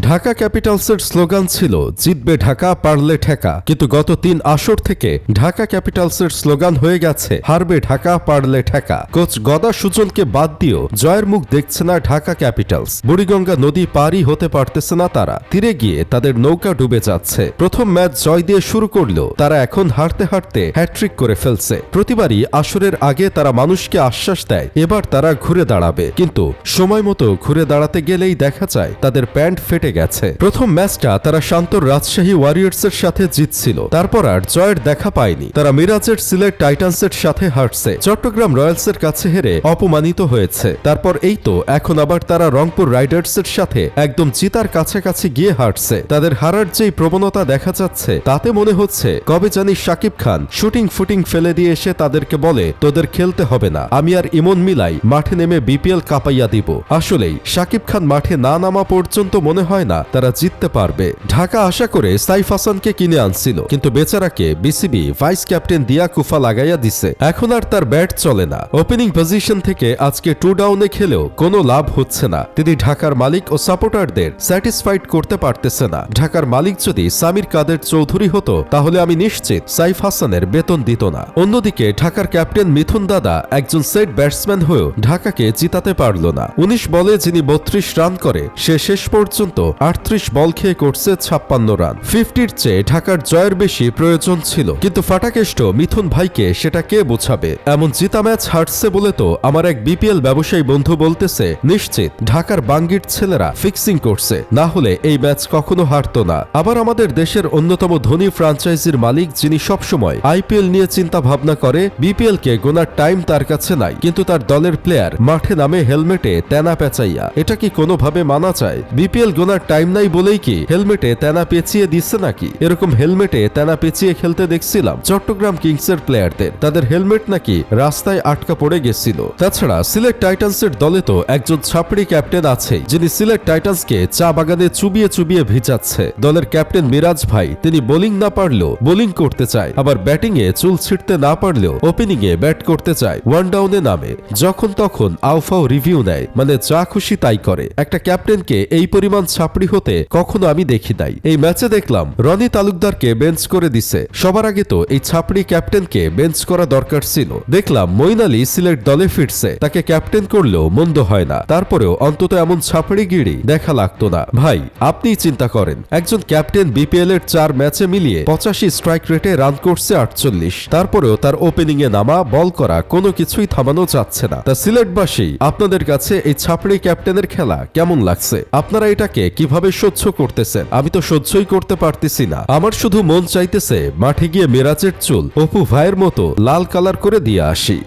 Dhaka ক্যাপিটালসের slogan ছিল, জিতবে ঢাকা, পারলে ঠেকা। কিন্তু গত তিন আসর থেকে ঢাকা ক্যাপিটালসের স্লোগান হয়ে গেছে, হারবে ঢাকা, পারলে ঠেকা। কোচ গদা সুজনকে বাদ দিয়েও জয়ের মুখ দেখছে না ঢাকা ক্যাপিটালস। বুড়িগঙ্গা নদী পারই হতে পারতেছে না তারা। তীরে গিয়ে তাদের নৌকা ডুবে যাচ্ছে। প্রথম ম্যাচ জয় দিয়ে শুরু করলেও তারা এখন হারতে হারতে হ্যাট্রিক করে ফেলছে। প্রতিবারই আসরের আগে তারা মানুষকে আশ্বাস দেয়, এবার তারা ঘুরে দাঁড়াবে। কিন্তু সময় মতো ঘুরে দাঁড়াতে গেলেই দেখা যায়, তাদের প্যান্ট ফেটে গেছে। প্রথম ম্যাচটা তারা শান্তর রাজশাহী ওয়ারিয়ার্সের সাথে জিতছিল। তারপর আর জয়ের দেখা পায়নি। তারা মিরাজের সিলেট টাইটান্সের সাথে হারছে। চট্টগ্রাম রয়্যালসের কাছে হেরে অপমানিত হয়েছে। তারপর এই তো, এখন আবার তারা রংপুর রাইডার্সের সাথে একদম জিতার কাছাকাছি গিয়ে হারছে। তাদের হারার যেই প্রবণতা দেখা যাচ্ছে, তাতে মনে হচ্ছে, কবে জানি শাকিব খান শুটিং ফুটিং ফেলে দিয়ে এসে তাদেরকে বলে, তোদের খেলতে হবে না। আমি আর ইমন মিলাই মাঠে নেমে বিপিএল কাঁপাইয়া দিব। আসলেই, শাকিব খান মাঠে না নামা পর্যন্ত মনে হয় না, তারা জিততে পারবে। ঢাকা আশা করে সাইফ হাসানকে কিনে আনছিল, কিন্তু বেচারাকে বিসিবি ভাইস ক্যাপ্টেন দিয়া কুফা লাগাইয়া দিছে। এখন আর তার ব্যাট চলে না। ওপেনিং পজিশন থেকে আজকে টু ডাউনে খেলেও কোনো লাভ হচ্ছে না। তিনি ঢাকার মালিক ও সাপোর্টারদের স্যাটিসফাইড করতে পারতেছে না। ঢাকার মালিক যদি সামির কাদের চৌধুরী হতো, তাহলে আমি নিশ্চিত সাইফ হাসানের বেতন দিত না। অন্যদিকে ঢাকার ক্যাপ্টেন মিথুন দাদা একজন সেট ব্যাটসম্যান হয়েও ঢাকাকে জিতাতে পারল না। উনিশ বলে যিনি বত্রিশ রান করে, সে শেষ পর্যন্ত আটত্রিশ বল খেয়ে করছে ছাপ্পান্ন রান। ফিফটির চেয়ে ঢাকার জয়ের বেশি প্রয়োজন ছিল। কিন্তু ফাটাকেষ্ট মিথুন ভাইকে সেটা কে বোঝাবে? এমন জিতা ম্যাচ হারছে বলে তো আমার এক বিপিএল ব্যবসায়ী বন্ধু বলতেছে, নিশ্চিত ঢাকার বাঙ্গির ছেলেরা ফিক্সিং করছে। না হলে এই ম্যাচ কখনো হারতো না। আবার আমাদের দেশের অন্যতম ধনী ফ্রাঞ্চাইজির মালিক যিনি সবসময় আইপিএল নিয়ে চিন্তা ভাবনা করে, বিপিএল কে গোনার টাইম তার কাছে নাই। কিন্তু তার দলের প্লেয়ার মাঠে নামে হেলমেটে তেনা পেঁচাইয়া। এটা কি কোনোভাবে মানা যায়? বিপিএল গোনার টাইম নাই বলেই কি হেলমেটে তেনা পেঁচিয়ে দিচ্ছে নাকি? এরকম হেলমেটে তেনা পেঁচিয়ে খেলতে দেখছিলাম চট্টগ্রাম কিংসের প্লেয়ারদের তাদের হেলমেট নাকি রাস্তায় আটকা পড়ে গেছিল। তাছাড়া সিলেট টাইটান্সের দলে তো একজন ছাপড়ি ক্যাপ্টেন আছে যিনি সিলেট টাইটান্সকে চা বাগানে চুবিয়ে চুবিয়ে ভিজাচ্ছে। দলের ক্যাপ্টেন মিরাজ ভাই, তিনি বোলিং না পারলেও বোলিং করতে চায়, আবার ব্যাটিং এ চুল ছিটতে না পারলেও ওপেনিং এ ব্যাট করতে চায় ওয়ান ডাউনে নামে। যখন তখন আউফাও রিভিউ নেয় মানে যা খুশি তাই করে। একটা ক্যাপ্টেনকে এই পরিমাণ ছাপড়ি হতে কখনো আমি দেখি নাই। এই ম্যাচে দেখলাম, রনি তালুকদারকে বেঞ্চ করে দিছে। সবার আগে তো এই ছাপড়ি ক্যাপ্টেনকে বেঞ্চ করা দরকার ছিল। দেখলাম মইন আলী সিলেট দলে ফিরছে। তাকে ক্যাপ্টেন করলেও মন্দ হয় না। তারপরেও অন্তত এমন ছাপড়ি গিড়ি দেখা লাগতো না। ভাই, আপনিই চিন্তা করেন। একজন ক্যাপ্টেন বিপিএল এর চার ম্যাচে মিলিয়ে পঁচাশি স্ট্রাইক রেটে রান করছে আটচল্লিশ। তারপরেও তার ওপেনিং এ নামা, বল করা কোনো কিছুই থামানো যাচ্ছে না। তা সিলেটবাসী, আপনাদের কাছে এই ছাপড়ি ক্যাপ্টেনের খেলা কেমন লাগছে? আপনারা এটাকে কীভাবে সহ্য করতেছে আমি তো সহ্যই করতে পারতেছি না। আমার শুধু মন চাইতেছে, মাঠে গিয়ে মেরাজের চুল অপু ভাইয়ের মতো লাল কালার করে দিয়ে আসি।